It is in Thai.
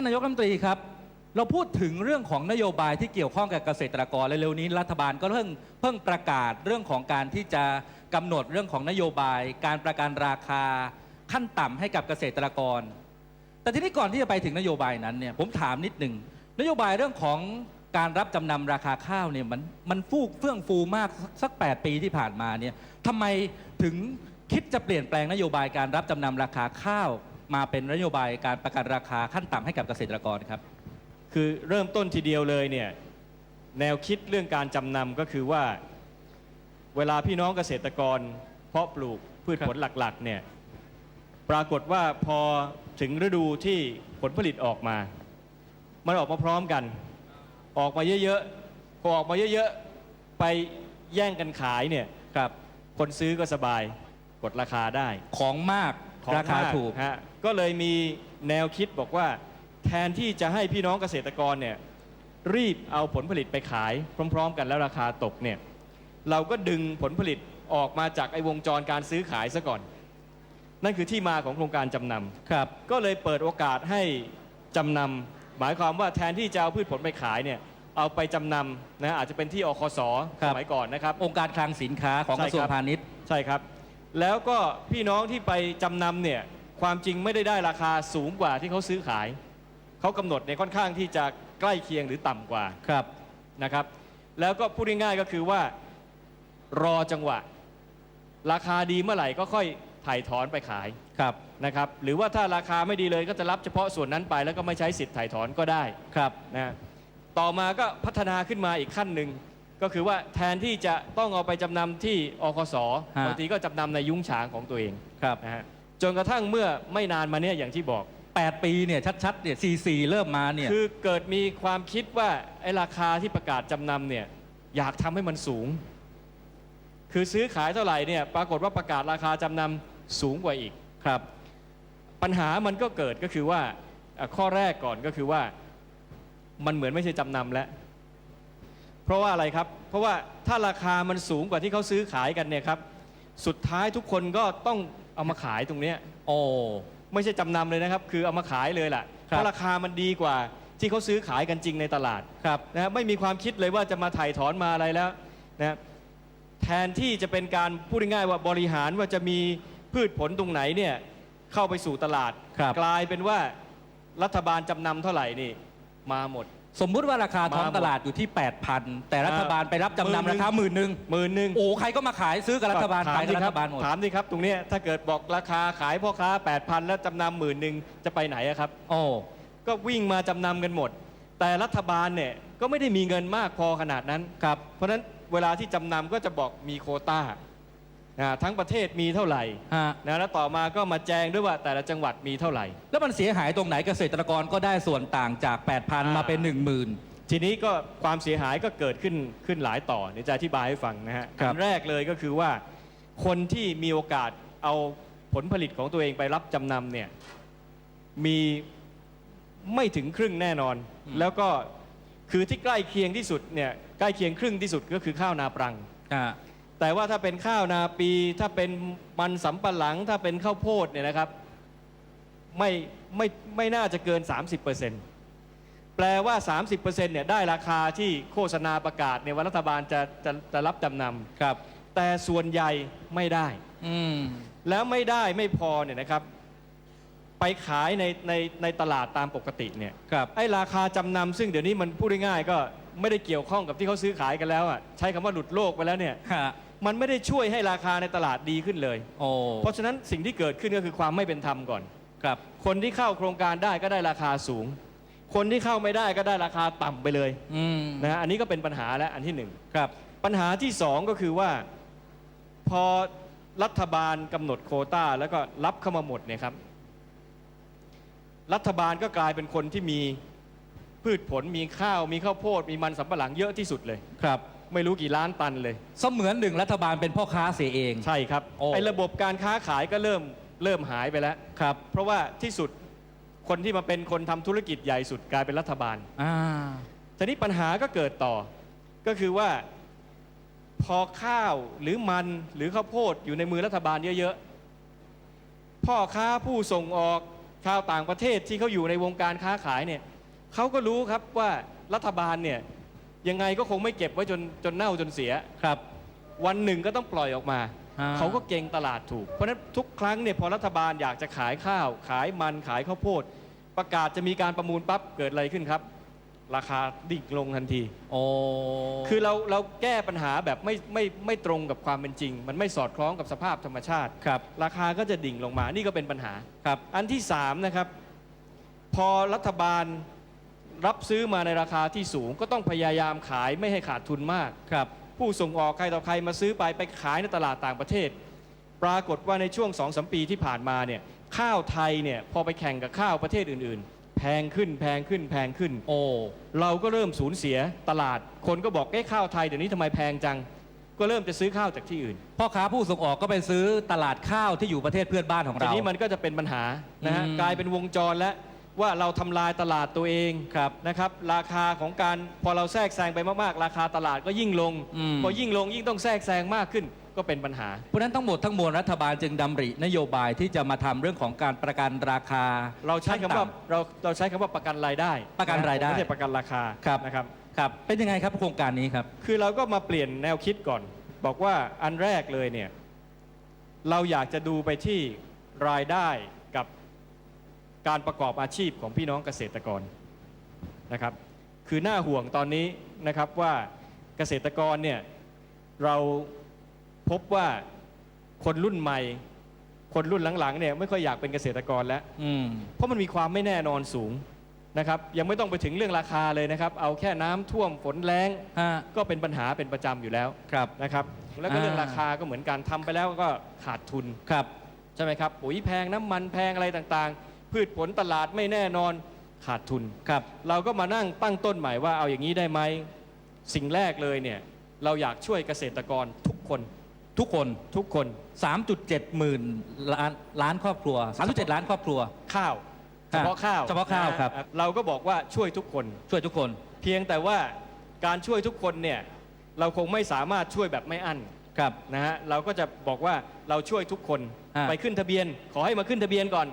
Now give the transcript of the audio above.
านนายกรัฐมนตรีครับ เราพูดถึงเรื่องของนโยบายที่เกี่ยวข้องกับเกษตรกรเร็วๆนี้รัฐบาลก็เพิ่งเพิ่งประกาศเรื่องของการที่จะกำหนดเรื่องของนโยบาย การประกันราคาขั้นต่ำให้กับเกษตรกร แต่ทีนี้ก่อนที่จะไปถึงนโยบายนั้นเนี่ยผมถามนิดหนึ่งนโยบายเรื่องของการรับจำนำราคาข้าวเนี่ยมันมันฟูกเฟื่องฟูมากสักสัก8ปีที่ผ่านมาเนี่ยทำไมถึงคิดจะเปลี่ยนแปลงนโยบายการรับจำนำราคาข้าว มาเป็นนโยบายการประกันราคาขั้นต่ำให้กับเกษตรกรครับ คือเริ่มต้นทีเดียวเลยเนี่ยแนวคิดเรื่องการจำนำก็คือว่า เวลาพี่น้องเกษตรกร เพาะปลูกพืชผลหลักๆเนี่ยปรากฏว่าพอถึงฤดูที่ผลผลิตออกมา มันออกมาพร้อมกัน ออกมาเยอะๆพอออกมาเยอะๆไปแย่งกันขายเนี่ยครับคนซื้อก็สบายกดราคาได้ของมาก ของราคามกถูก ฮะก็เลยมีแนวคิดบอกว่า แทนที่จะให้พี่น้องเกษตรกรเนี่ยรีบเอาผลผลิตไปขายพร้อม ๆ กันแล้วราคาตกเนี่ยเราก็ดึงผลผลิตออกมาจากไอ้วงจรการซื้อขายซะก่อน นั่นคือที่มาของโครงการจำนำ ครับ ก็เลยเปิดโอกาสให้จำนำ หมายความว่าแทนที่จะเอาพืชผลไปขายเนี่ยเอาไปจำนำนะอาจจะเป็นที่อคสครัสบ มัยก่อนนะครับ องค์การคลังสินค้าของใช่กระทรวงครับ พาณิชย์ ใช่ครับ แล้วก็พี่น้องที่ไปจำนำเนี่ยความจริงไม่ได้ได้ราคาสูงกว่าที่เขาซื้อขาย เขากำหนดในยค่อนข้างที่จะใกล้เคียงหรือต่ำกว่าครับนะครับ แล้วก็พูดง่ายๆก็คือว่ารอจังหวะ ราคาดีเมื่อไหร่ก็ค่อยถ่ายถอนไปขายครับนะครับ หรือว่าถ้าราคาไม่ดีเลยก็จะรับเฉพาะส่วนนั้นไป แล้วก็ไม่ใช้สิทธิ์ถ่ายถอนก็ได้ครับนะฮะต่อมาก็พัฒนาขึ้นมาอีกขั้นหนึ่ง ก็คือว่าแทนที่จะต้องเอาไปจำนำที่อคสฮะ บางทีก็จำนำในยุ้งฉางของตัวเองครับนะฮะจนกระทั่งเมื่อไม่นานมาเนี้ยอย่างที่บอก 8 ปีเนี่ยชัดๆเนี่ย44 เริ่มมาเนี่ยคือเกิดมีความคิดว่าไอ้ราคาที่ประกาศจำนำเนี่ยอยากทำให้มันสูง คือซื้อขายเท่าไหร่เนี่ยปรากฏว่าประกาศราคาจำนำสูงกว่าอีก ครับปัญหามันก็เกิดก็คือว่าอะข้อแรกก่อนก็คือว่ามันเหมือนไม่ใช่จำนำแล้ว เพราะว่าอะไรครับ เพราะว่าถ้าราคามันสูงกว่าที่เขาซื้อขายกันเนี่ยครับ สุดท้ายทุกคนก็ต้องเอามาขายตรงเนี้ยโอ้ ไม่ใช่จำนำเลยนะครับ คือเอามาขายเลยแหละครับเพราะราคามันดีกว่าที่เขาซื้อขายกันจริงในตลาดครับนะฮะไม่มีความคิดเลยว่าจะมาถ่ายถอนมาอะไรแล้วนะแทนที่จะเป็นการพูดง่ายๆว่าบริหารว่าจะมีพืชผลตรงไหนเนี่ยเข้าไปสู่ตลาดครับกลายเป็นว่ารัฐบาลจำนำเท่าไหร่นี่มาหมด สมมุติว่าราคาท้องมาหมดตลาดอยู่ที่ 8,000 แต่รัฐบาลไปรับจำหมื่นหนึ่นำรางคาหมื่นหนึ่งหมื่นหนึ่งโอ้ใครก็มาขายซื้อกับรัฐบาลถาขามยกับสิรัคฐรับบาลหมดถามสิครับ ตรงเนี้ยถ้าเกิดบอกราคาขายพ่อค้า 8,000 แล้วจำนำหมื่นหนึ่งจะไปไหนอะครับโอ้ก็วิ่งมาจำนำกันหมด แต่รัฐบาลเนี่ยก็ไม่ได้มีเงินมากพอขนาดนั้นครับเพราะฉะนั้นเวลาที่จำนำก็จะบอกมีโควต้า นะทั้งประเทศมีเท่าไหร่ฮะนะแล้วต่อมาก็มาแจงด้วยว่าแต่ละจังหวัดมีเท่าไหร่ แล้วมันเสียหายตรงไหนเกษตรกรก็ได้ส่วนต่างจาก 8,000อ่ามมาเป็น 10,000 ทีนี้ก็ความเสียหายก็เกิดขึ้นขึ้นหลายต่อเดี๋ยวจะอธิบายให้ฟังนะฮะครับ อันแรกเลยก็คือว่า คนที่มีโอกาสเอาผลผลิตของตัวเองไปรับจำนำเนี่ยมีไม่ถึงครึ่งแน่นอน แล้วก็คือที่ใกล้เคียงที่สุดเนี่ยใกล้เคียงครึ่งที่สุดก็คือข้าวนาปรัง อ่า แต่ว่าถ้าเป็นข้าวนาปี ถ้าเป็นมันสำปะหลัง ถ้าเป็นข้าวโพดเนี่ยนะครับไม่ไม่ไม่น่าจะเกิน 30%แปลว่า 30%เนี่ยได้ราคาที่โฆษณาประกาศเนี่ยว่ารัฐบาลจะจะจะรับจำนครับำแต่ส่วนใหญ่ไม่ได้ อืม แล้วไม่ได้ไม่พอเนี่ยนะครับ ไปขายในในในตลาดตามปกติเนี่ยครับ ไอ้ราคาจำนำซึ่งเดี๋ยวนี้มันพูดง่ายๆก็ไม่ได้เกี่ยวข้องกับที่เขาซื้อขายกันแล้วอะใช้คำว่าหลุดโลกไปแล้วเนี่ย ฮะ มันไม่ได้ช่วยให้ราคาในตลาดดีขึ้นเลย โอ้เพราะฉะนั้นสิ่งที่เกิดขึ้นก็คือความไม่เป็นธรรมก่อน ครับ คนที่เข้าโครงการได้ก็ได้ราคาสูง คนที่เข้าไม่ได้ก็ได้ราคาต่ำไปเลยอืมนะฮะอันนี้ก็เป็นปัญหาแล้วอันที่หนึ่ง ครับ ปัญหาที่สองก็คือว่าพอรัฐบาลกำหนดโควต้า แล้วก็รับเข้ามาหมดเนี่ยครับ รัฐบาลก็กลายเป็นคนที่มีพืชผลมีข้าว มีข้าวโพด มีมันสำปะหลังเยอะที่สุดเลย ครับ ไม่รู้กี่ล้านตันเลย เสมือนหนึ่งรัฐบาลเป็นพ่อค้าเสียเอง ใช่ครับโอ้ ไอ้ระบบการค้าขายก็เริ่มเริ่มหายไปแล้ว ครับเพราะว่าที่สุดคนที่มาเป็นคนทำธุรกิจใหญ่สุดกลายเป็นรัฐบาล อ่าทีนี้ปัญหาก็เกิดต่อ ก็คือว่าพอข้าวหรือมันหรือข้าวโพดอยู่ในมือรัฐบาลเยอะๆ พ่อค้าผู้ส่งออกชาวต่างประเทศที่เขาอยู่ในวงการค้าขายเนี่ยเขาก็รู้ครับว่ารัฐบาลเนี่ย ยังไงก็คงไม่เก็บไว้จนจนเน่าจนเสีย ครับ วันหนึ่งก็ต้องปล่อยออกมา อ่า เขาก็เก่งตลาดถูก เพราะฉะนั้นทุกครั้งเนี่ยพอรัฐบาลอยากจะขายข้าว ขายมันขายข้าวโพด ประกาศจะมีการประมูลปั๊บเกิดอะไรขึ้นครับ ราคาดิ่งลงทันที โอ้คือเราเราแก้ปัญหาแบบไม่ไม่ไม่ตรงกับความเป็นจริง มันไม่สอดคล้องกับสภาพธรรมชาติ ครับราคาก็จะดิ่งลงมานี่ก็เป็นปัญหา ครับ อันที่สามนะครับ พอรัฐบาล รับซื้อมาในราคาที่สูง ก็ต้องพยายามขายไม่ให้ขาดทุนมากครับ ผู้ส่งออกใครต่อใครมาซื้อไปไปขายในตลาดต่างประเทศ ปรากฏว่าในช่วง2อสปีที่ผ่านมาเนี่ยข้าวไทยเนี่ยพอไปแข่งกับข้าวประเทศอื่น ๆ แพงขึ้นแพงขึ้นแพงขึ้น โอ้เราก็เริ่มสูญเสียตลาด คนก็บอกเอ้ข้าวไทยเดี๋ยวนี้ทำไมแพงจัง ก็เริ่มจะซื้อข้าวจากที่อื่น พ่อค้าผู้ส่งออกก็ไปซื้อตลาดข้าวที่อยู่ประเทศเพื่อนบ้านของทีเรา นี้มันก็จะเป็นปัญหานะฮะอืม กลายเป็นวงจรแล้ว ว่าเราทำลายตลาดตัวเองครับนะครับราคาของการพอเราแทรกแซงไปมากๆ ราคาตลาดก็ยิ่งลงอืมพอยิ่งลงยิ่งต้องแทรกแซงมากขึ้นก็เป็นปัญหา เพราะฉะนั้นทั้งหมดทั้งมวลรัฐบาลจึงดำรินโยบายที่จะมาทำเรื่องของการประกันราคา เราใช้คำว่าขั้นต่เราเราใช้คำว่าประกันรายได้ ประกันรายได้ไม่ใช่ประกันราคาครับนะครับำครับเป็นยังไงครับโครงการนี้ครับ คือเราก็มาเปลี่ยนแนวคิดก่อน บอกว่าอันแรกเลยเนี่ยเราอยากจะดูไปที่รายได้ กับการประกอบอาชีพของพี่น้องเกษตรกรนะครับ คือหน้าห่วงตอนนี้นะครับว่าเกษตรกรเนี่ยเราพบว่าคนรุ่นใหม่ คนรุ่นหลังๆเนี่ยไม่ค่อยอยากเป็นเกษตรกรแล้วอืมเพราะมันมีความไม่แน่นอนสูงนะครับยังไม่ต้องไปถึงเรื่องราคาเลยนะครับ เอาแค่น้ำท่วมฝนแรงฮะก็เป็นปัญหาเป็นประจำอยู่แล้วครับนะครับ แล้วก็เรื่องอ่าราคาก็เหมือนกันทำไปแล้วก็ขาดทุนครับใช่ไหมครับปุ๋ยแพงน้ำมันแพงอะไรต่างๆ พืชผลตลาดไม่แน่นอนขาดทุนครับเราก็มานั่งตั้งต้นใหม่ว่าเอาอย่างนี้ได้ไหมสิ่งแรกเลยเนี่ยเราอยากช่วยเกษตรกรทุกคนทุกคนทุกคน 3.7หมื่นล้านล้านครอบครัว 3.7 ล้านครอบครัวข้าวเฉพาะข้าวเฉพาะข้าวนฮครับ เราก็บอกว่าช่วยทุกคนช่วยทุกคน เพียงแต่ว่าการช่วยทุกคนเนี่ยเราคงไม่สามารถช่วยแบบไม่อั้นครับนะฮะเราก็จะบอกว่าเราช่วยทุกคนอ่าไปขึ้นทะเบียน ขอให้มาขึ้นทะเบียนก่อน